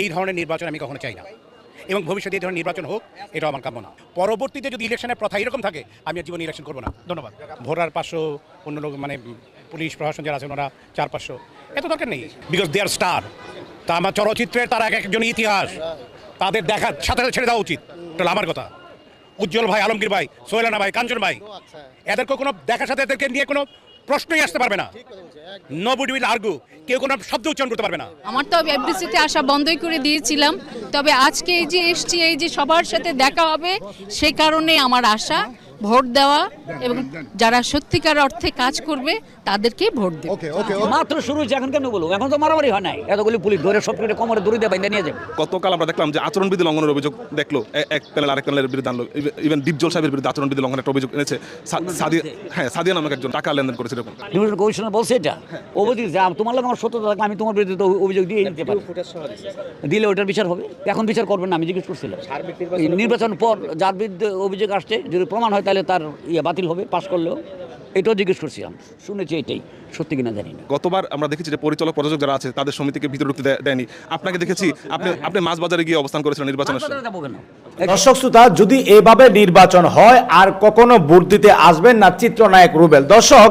এই ধরনের নির্বাচন আমি কখনো চাই না। এবং ভবিষ্যতে এই ধরনের নির্বাচন হোক এটা আমার কাম্য না। পরবর্তীতে যদি ইলেকশনের প্রথা এরকম থাকে আমি আর জীবনে ইলেকশন করব না। ধন্যবাদ। ভোটার পাঁচশো অন্য লোক মানে পুলিশ প্রশাসন যারা আছেন ওরা চার পাঁচশো। এত দরকার নেই। বিকজ দে আর স্টার তা আমার চলচ্চিত্রের তারা এক একজন ইতিহাস। তাদের দেখার সাথে সাথে ছেড়ে দেওয়া উচিত। এটা আমার কথা। উজ্জ্বল ভাই আলমগীর ভাই সোহেলানা ভাই কাঞ্চন ভাই। এদেরকে কোনো দেখার সাথে এদেরকে নিয়ে কোনো প্রশ্নই আসতে পারবে না। নো বুড উইল আর্গু, কেউ কোনো শব্দ উচ্চারণ করতে পারবে না। আমার তো এফডিসিতে আসা বন্ধই করে দিয়েছিলাম, তবে আজকে এই যে এসছি, এই যে সবার সাথে দেখা হবে, সে কারণে আমার আশা। ভোট দেওয়া এবং যারা সত্যিকার অর্থে কাজ করবে তাদেরকে ভোট দেব ওকে ওকে মাত্র শুরু হয়েছে এখন কেন বলব? এখন তো মারামারি হয় নাই। এতগুলি পুলিশ ধরে সব কেটে কোমরে দড়ি দিয়ে বাইন্দা নিয়ে যাবে। গতকাল আমরা দেখলাম যে আচরণবিধি লঙ্ঘনের অভিযোগ দেখল। এক প্যানেল আরেক প্যানেলের বিরুদ্ধে আনলো। ইভেন দীপজল সাহেবের বিরুদ্ধে আচরণবিধি লঙ্ঘনের একটা অভিযোগ এনেছে। সাদিয়া হ্যাঁ সাদিয়া নামক একজন টাকা লেনদেন করেছে এরকম। নির্বাচন কমিশনার বলছে এটা। ও বলছে যে তোমার লাগে আমার সত্যতা থাকলে আমি তোমার বিরুদ্ধে অভিযোগ দিয়ে দিতে পারি। দিলে ওটার বিচার হবে। এখন বিচার করবেন না আমি জিজ্ঞেস করছিলাম। নির্বাচন পর যার বিরুদ্ধে অভিযোগ আসছে যদি প্রমাণ হয় তাহলে তার ইয়ে বাতিল হবে পাশ করলেও। এটাও জিজ্ঞেস করছিলাম শুনেছি এটাই। সত্যি কিনা জানি না। গতবার আমরা দেখেছি যে পরিচালক প্রযোজক যারা আছে তাদের সমিতিকে ভিতরে ঢুকতে দেয়নি। আপনাকে দেখেছি আপনি আপনি মাছ বাজারে গিয়ে অবস্থান করেছিলেন নির্বাচনের সময়। দর্শক শ্রোতা যদি এভাবে নির্বাচন হয় আর কখনো ভোট দিতে আসবেন না চিত্রনায়ক রুবেল। দর্শক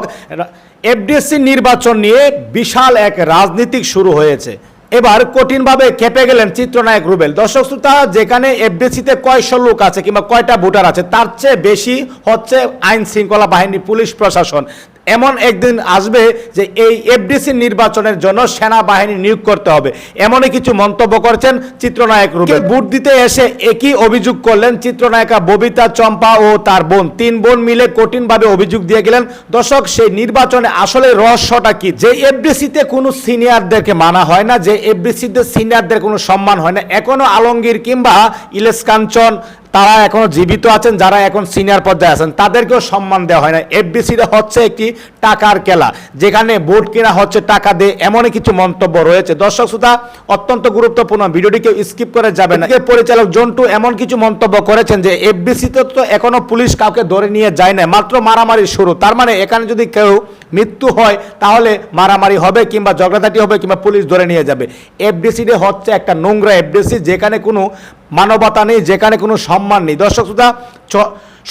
এফডিএসসি নির্বাচন নিয়ে বিশাল এক রাজনীতিক শুরু হয়েছে। এবার কঠিনভাবে খেপে গেলেন চিত্রনায়ক রুবেল। দর্শক শ্রোতা, যেখানে এফডিসিতে কয়শো লোক আছে কিংবা কয়টা ভোটার আছে, তার চেয়ে বেশি হচ্ছে আইন শৃঙ্খলা বাহিনী, পুলিশ প্রশাসন। এমন একদিন আসবে যে এই এফডিসি নির্বাচনের জন্য সেনাবাহিনী নিয়োগ করতে হবে। এমনই কিছু মন্তব্য করেছেন চিত্রনায়ক রুবেল। ভোট দিতে এসে একই অভিযোগ করলেন চিত্রনায়িকা ববিতা চম্পা ও তার বোন। তিন বোন মিলে কঠিনভাবে অভিযোগ দিয়ে গেলেন। দর্শক সেই নির্বাচনে আসলে রহস্যটা কি? যে এফডিসিতে কোনো সিনিয়রদেরকে মানা হয় না যে এফডিসিতে সিনিয়রদের কোনো সম্মান হয় না এখনও আলমগীর কিংবা ইলেশ কাঞ্চন তারা এখনও জীবিত আছেন, যারা এখন সিনিয়র পর্যায়ে আছেন, তাদেরকেও সম্মান দেওয়া হয় না এফডিসিটা হচ্ছে একটি টাকার খেলা, যেখানে ভোট কেনা হচ্ছে টাকা দিয়ে, এমনই কিছু মন্তব্য রয়েছে। দর্শক শ্রোতা, অত্যন্ত গুরুত্বপূর্ণ ভিডিওটিকে স্কিপ করে যাবে না। পরিচালক জন্টু এমন কিছু মন্তব্য করেছেন যে এফডিসিতে তো এখনও পুলিশ কাউকে ধরে নিয়ে যায় না মাত্র মারামারি শুরু। তার মানে এখানে যদি কেউ মৃত্যু হয়, তাহলে মারামারি হবে কিংবা ঝগড়াঝাটি হবে কিংবা পুলিশ ধরে নিয়ে যাবে। এফডিসিতে হচ্ছে একটা নোংরা এফডিসি যেখানে কোনো মানবতা নেই, যেখানে কোনো সম্মান নেই। দর্শক শ্রোতা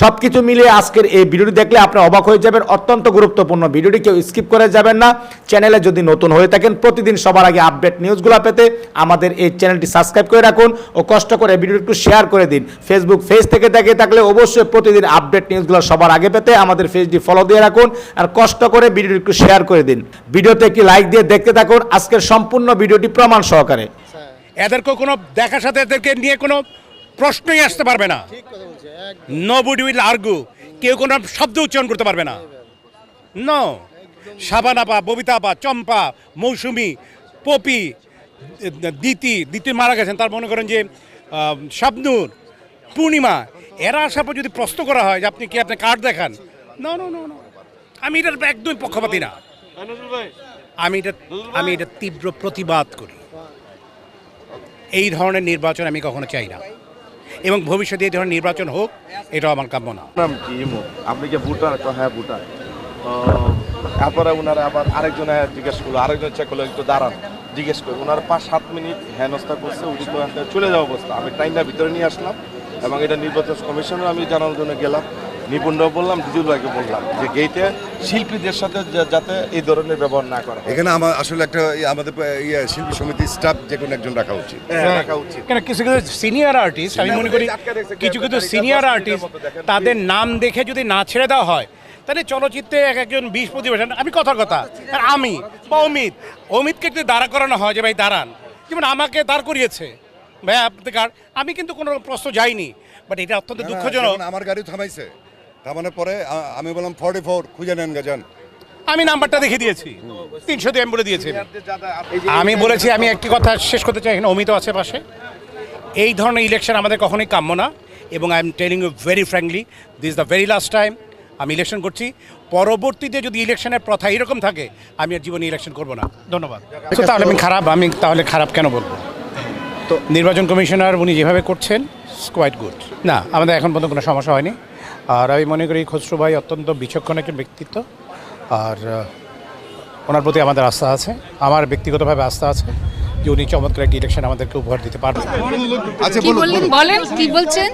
সব কিছু মিলিয়ে আজকের এই ভিডিওটি দেখলে আপনি অবাক হয়ে যাবেন। অত্যন্ত গুরুত্বপূর্ণ ভিডিওটি, কেউ স্কিপ করে যাবেন না। চ্যানেলে যদি নতুন হয়ে থাকেন, প্রতিদিন সবার আগে আপডেট নিউজগুলো পেতে আমাদের এই চ্যানেলটি সাবস্ক্রাইব করে রাখুন ও কষ্ট করে ভিডিওটি একটু শেয়ার করে দিন। ফেসবুক পেজ থেকে দেখে থাকলে অবশ্যই প্রতিদিন আপডেট নিউজগুলো সবার আগে পেতে আমাদের পেজটি ফলো দিয়ে রাখুন আর কষ্ট করে ভিডিওটি একটু শেয়ার করে দিন। ভিডিওতে একটি লাইক দিয়ে দেখতে থাকুন। আজকের সম্পূর্ণ ভিডিওটি প্রমাণ সহকারে। এদেরকে কোনো দেখার সাথে এদেরকে নিয়ে কোনো প্রশ্নই আসতে পারবে না। নো বুড উইল আর্গু কেউ কোনো শব্দ উচ্চারণ করতে পারবে না। নো সাবানাপা ববিতাপা চম্পা মৌসুমি পপি দিতি দিতি মারা গেছেন তার মনে করেন যে শাবনূর পূর্ণিমা এরা আসার পর যদি প্রশ্ন করা হয় যে আপনি কি আপনি কার্ড দেখান? নো নো নো নো আমি এটার একদমই পক্ষপাতি না। আমি এটা আমি এটা তীব্র প্রতিবাদ করি। এই ধরনের নির্বাচন আমি কখনো চাই না। এবং ভবিষ্যতে এই ধরনের নির্বাচন হোক, এটাও আমার কাম্য না। নাম কি আপনি ভুটান তো হ্যাঁ ভুটান তো তারপরে ওনারা আবার আরেকজন জিজ্ঞেস করল, আরেকজন চেক করল, একটু দাঁড়ান। জিজ্ঞেস করল ওনারা পাঁচ সাত মিনিট হেনস্থা করছে, উনি চলে যাওয়া অবস্থা। আমি টাইমটা ভিতরে নিয়ে আসলাম, এবং এটা নির্বাচন কমিশনের, আমি জানানোর জন্য গেলাম। নিপুণরাও বললাম ডিজুল ভাইকে বললাম যে গেটে শিল্পীদের সাথে যাতে এই ধরনের ব্যবহার না করা এখানে আমার আসলে একটা আমাদের ইয়ে শিল্পী সমিতির স্টাফ যে কোনো একজন রাখা উচিত। হ্যাঁ, রাখা উচিত। কেন কিছু কিছু সিনিয়র আর্টিস্ট আমি মনে করি কিছু কিছু সিনিয়র আর্টিস্ট তাদের নাম দেখে যদি না ছেড়ে দেওয়া হয় তাহলে চলচ্চিত্রে এক একজন বিশ বছর আমি কথার কথা আমি বা অমিত অমিতকে যদি দাঁড়া করানো হয় যে ভাই দাঁড়ান। যেমন আমাকে দাঁড় করিয়েছে ভাই আপনি আমি কিন্তু কোনো প্রশ্ন যাইনি বাট এটা অত্যন্ত দুঃখজনক। আমার গাড়ি থামাইছে। থামানোর পরে আ- আমি বললাম ফর্টি ফোর খুঁজে নেন গাজান আমি নাম্বারটা দেখে দিয়েছি। তিনশো দিয়ে আমি বলে দিয়েছি। আমি বলেছি আমি একটি কথা শেষ করতে চাই এখানে অমিত আছে পাশে। এই ধরনের ইলেকশন আমাদের কখনোই কাম্য না এবং I am telling you very frankly this the very last time আমি ইলেকশন করছি। পরবর্তীতে যদি ইলেকশনের প্রথা এরকম থাকে আমি আর জীবনে ইলেকশন করব না। ধন্যবাদ। তো তাহলে আমি খারাপ আমি তাহলে খারাপ কেন বলব? তো নির্বাচন কমিশনার উনি যেভাবে করছেন কোয়াইট গুড না আমাদের এখন পর্যন্ত কোনো সমস্যা হয়নি। আর আমি মনে করি খসরু ভাই অত্যন্ত বিচক্ষণ একজন ব্যক্তিত্ব। আর ওনার প্রতি আমাদের আস্থা আছে। আমার ব্যক্তিগতভাবে আস্থা আছে যে উনি চমৎকার একটি ইলেকশন আমাদেরকে উপহার দিতে পারবেন। আচ্ছা কি বললেন? বলেন। কি বলছেন?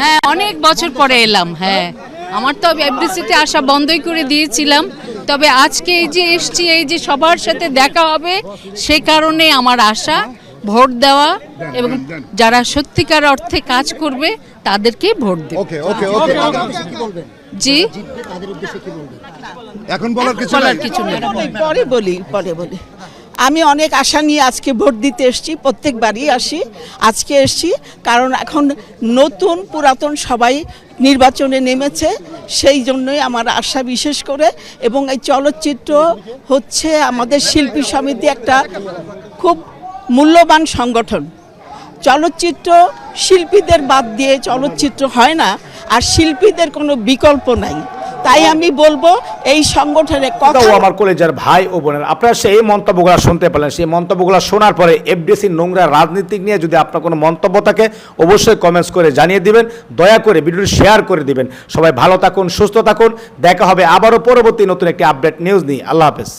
হ্যাঁ অনেক বছর পরে এলাম হ্যাঁ। আমার তো এফডিসিতে আসা বন্ধই করে দিয়েছিলাম। তবে আজকে এই যে এসছি এই যে সবার সাথে দেখা হবে সে কারণে আমার আশা। ভোট দেওয়া এবং যারা সত্যিকার অর্থে কাজ করবে তাদেরকে ভোট দেব। ওকে ওকে ওকে জি? এখন বলার কিছু বলার কিছু নেই। পরে বলি পরে বলি। আমি অনেক আশা নিয়ে আজকে ভোট দিতে এসেছি প্রত্যেকবারই আসি। আজকে এসেছি কারণ এখন নতুন পুরাতন সবাই নির্বাচনে নেমেছে সেই জন্যই আমার আশা বিশেষ করে। এবং এই চলচ্চিত্র হচ্ছে আমাদের শিল্পী সমিতি একটা খুব মূল্যবান সংগঠন। চলচ্চিত্র শিল্পীদের বাদ দিয়ে চলচ্চিত্র হয় না আর শিল্পীদের কোনো বিকল্প নাই। তাই আমি বলব এই সংগঠনে কথা আমার কলেজের ভাই ও বোনের আপনারা সেই মন্তব্যগুলো শুনতে পেলেন। সেই মন্তব্যগুলো শোনার পরে এফডিসি নোংরা রাজনীতিক নিয়ে যদি আপনার কোনো মন্তব্য থাকে অবশ্যই কমেন্টস করে জানিয়ে দিবেন। দয়া করে ভিডিওটি শেয়ার করে দিবেন। সবাই ভালো থাকুন সুস্থ থাকুন। দেখা হবে আবারও পরবর্তী নতুন একটি আপডেট নিউজ নিয়ে। আল্লাহ হাফেজ।